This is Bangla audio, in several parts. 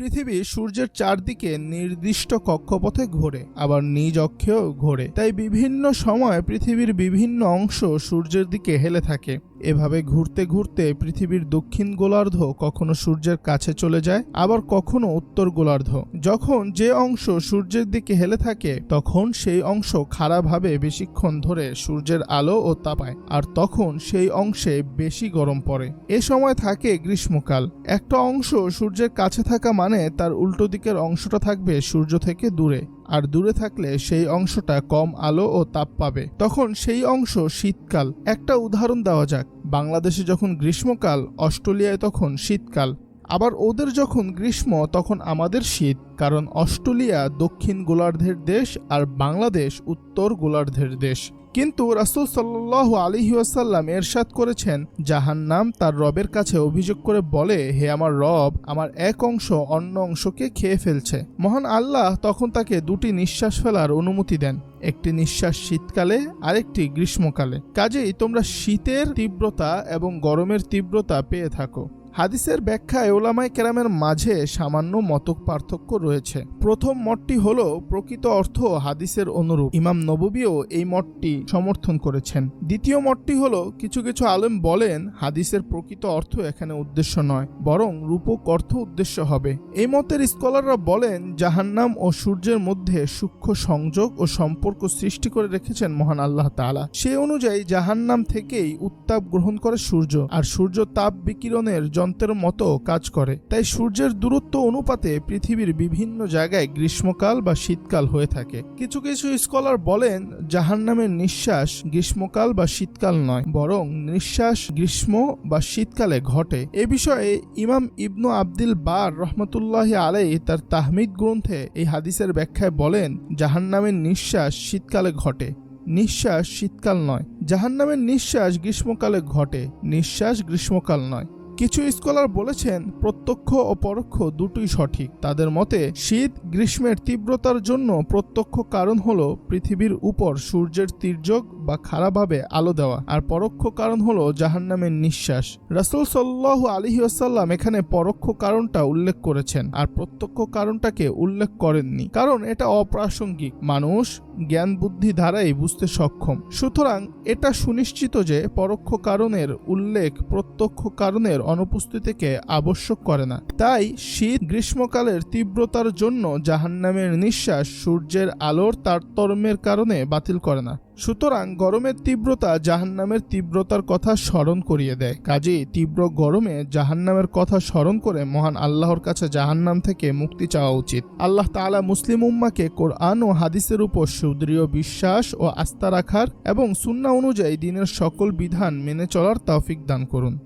পৃথিবী সূর্যের চারদিকে নির্দিষ্ট কক্ষপথে ঘোরে, আবার নিজ অক্ষেও ঘোরে। তাই বিভিন্ন সময় পৃথিবীর বিভিন্ন অংশ সূর্যের দিকে হেলে থাকে। এভাবে ঘুরতে ঘুরতে পৃথিবীর দক্ষিণ গোলার্ধ কখনো সূর্যের কাছে চলে যায়, আবার কখনো উত্তর গোলার্ধ। যখন যে অংশ সূর্যের দিকে হেলে থাকে, তখন সেই অংশ খাড়াভাবে বেশিক্ষণ ধরে সূর্যের আলো ও তাপায়, আর তখন সেই অংশে বেশি গরম পড়ে। এ সময় থাকে গ্রীষ্মকাল। একটা অংশ সূর্যের কাছে থাকা মানে তার উল্টো দিকের অংশটা থাকবে সূর্য থেকে দূরে, আর দূরে থাকলে সেই অংশটা কম আলো ও তাপ পাবে। তখন সেই অংশ শীতকাল। একটা উদাহরণ দেওয়া যাক। বাংলাদেশে যখন গ্রীষ্মকাল অস্ট্রেলিয়ায় তখন শীতকাল। আবার ওদের যখন গ্রীষ্ম, তখন আমাদের শীত, কারণ অস্ট্রেলিয়া দক্ষিণ গোলার্ধের দেশ আর বাংলাদেশ উত্তর গোলার্ধের দেশ। কিন্তু রাসুল সাল্লাহ আলিহাসাল্লাম এরশাদ করেছেন, জাহান্নাম তার রবের কাছে অভিযোগ করে বলে, হে আমার রব, আমার এক অংশ অন্য অংশকে খেয়ে ফেলছে মহান আল্লাহ তখন তাকে দুটি নিঃশ্বাস ফেলার অনুমতি দেন, একটি নিঃশ্বাস শীতকালে, আরেকটি গ্রীষ্মকালে। কাজেই তোমরা শীতের তীব্রতা এবং গরমের তীব্রতা পেয়ে থাকো। হাদিসের ব্যাখ্যায় ওলামাই কেরামের মাঝে সামান্য মতক পার্থক্য রয়েছে। প্রথম মতটি হল, প্রকৃত অর্থ হাদিসের অনুরূপ। ইমাম নববীও এই মতটি সমর্থন করেছেন। দ্বিতীয় মতটি হল, কিছু কিছু আলেম বলেন, হাদিসের প্রকৃত অর্থ এখানে উদ্দেশ্য নয়, বরং রূপক অর্থ উদ্দেশ্য হবে। এই মতের স্কলাররা বলেন, জাহান্নাম ও সূর্যের মধ্যে সূক্ষ্ম সংযোগ ও সম্পর্ক সৃষ্টি করে রেখেছেন মহান আল্লাহ তাআলা। সে অনুযায়ী জাহান্নাম থেকেই উত্তাপ গ্রহণ করে সূর্য, আর সূর্য তাপ বিকিরণের যন্ত্রের মতো কাজ করে। তাই সূর্যের দূরত্ব অনুপাতে পৃথিবীর বিভিন্ন জায়গায় গ্রীষ্মকাল বা শীতকাল হয়ে থাকে। কিছু কিছু স্কলার বলেন, জাহান্নামের নিঃশ্বাস গ্রীষ্মকাল বা শীতকাল নয়, বরং নিঃশ্বাস গ্রীষ্ম বা শীতকালে ঘটে। এ বিষয়ে ইমাম ইবনু আব্দুল বার রহমতুল্লাহ আলাই তার তাহমিদ গ্রন্থে এই হাদিসের ব্যাখ্যায় বলেন, জাহান্নামের নিঃশ্বাস শীতকালে ঘটে। নিঃশ্বাস শীতকাল নয়। জাহান্নামের নিঃশ্বাস গ্রীষ্মকালে ঘটে। নিঃশ্বাস গ্রীষ্মকাল নয়। কিছু স্কলার বলেছেন, প্রত্যক্ষ ও পরোক্ষ দুটোই সঠিক। তাদের মতে, শীত গ্রীষ্মের তীব্রতার জন্য প্রত্যক্ষ কারণ হল পৃথিবীর উপর সূর্যের তির্যক বা খারাপভাবে আলো দেওয়া। আর পরোক্ষ কারণ হলো জাহান্নামের নিঃশ্বাস। রাসুল সাল্লাহ আলহিউসাল্লাম এখানে পরোক্ষ কারণটা উল্লেখ করেছেন আর প্রত্যক্ষ কারণটাকে উল্লেখ করেননি। কারণ এটা অপ্রাসঙ্গিক। মানুষ জ্ঞান বুদ্ধি দ্বারাই বুঝতে সক্ষম। সুতরাং এটা সুনিশ্চিত যে পরোক্ষ কারণের উল্লেখ প্রত্যক্ষ কারণের অনুপস্থিতিকে আবশ্যক করে না। তাই শীত গ্রীষ্মকালের তীব্রতার জন্য জাহান্নামের নিঃশ্বাস সূর্যের আলোর তারতম্যের কারণে বাতিল করে না। সুতরাং গরমের তীব্রতা জাহান্নামের তীব্রতার কথা স্মরণ করিয়ে দেয়। কাজেই তীব্র গরমে জাহান্নামের কথা স্মরণ করে মহান আল্লাহর কাছে জাহান্নাম থেকে মুক্তি চাওয়া উচিত। আল্লাহ তাআলা মুসলিম উম্মাকে কোরআন ও হাদিসের উপর সুদৃঢ় বিশ্বাস ও আস্থা রাখার এবং সুন্না অনুযায়ী দিনের সকল বিধান মেনে চলার তৌফিক দান করুন।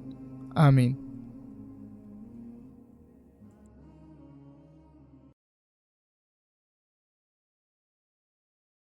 আমিন।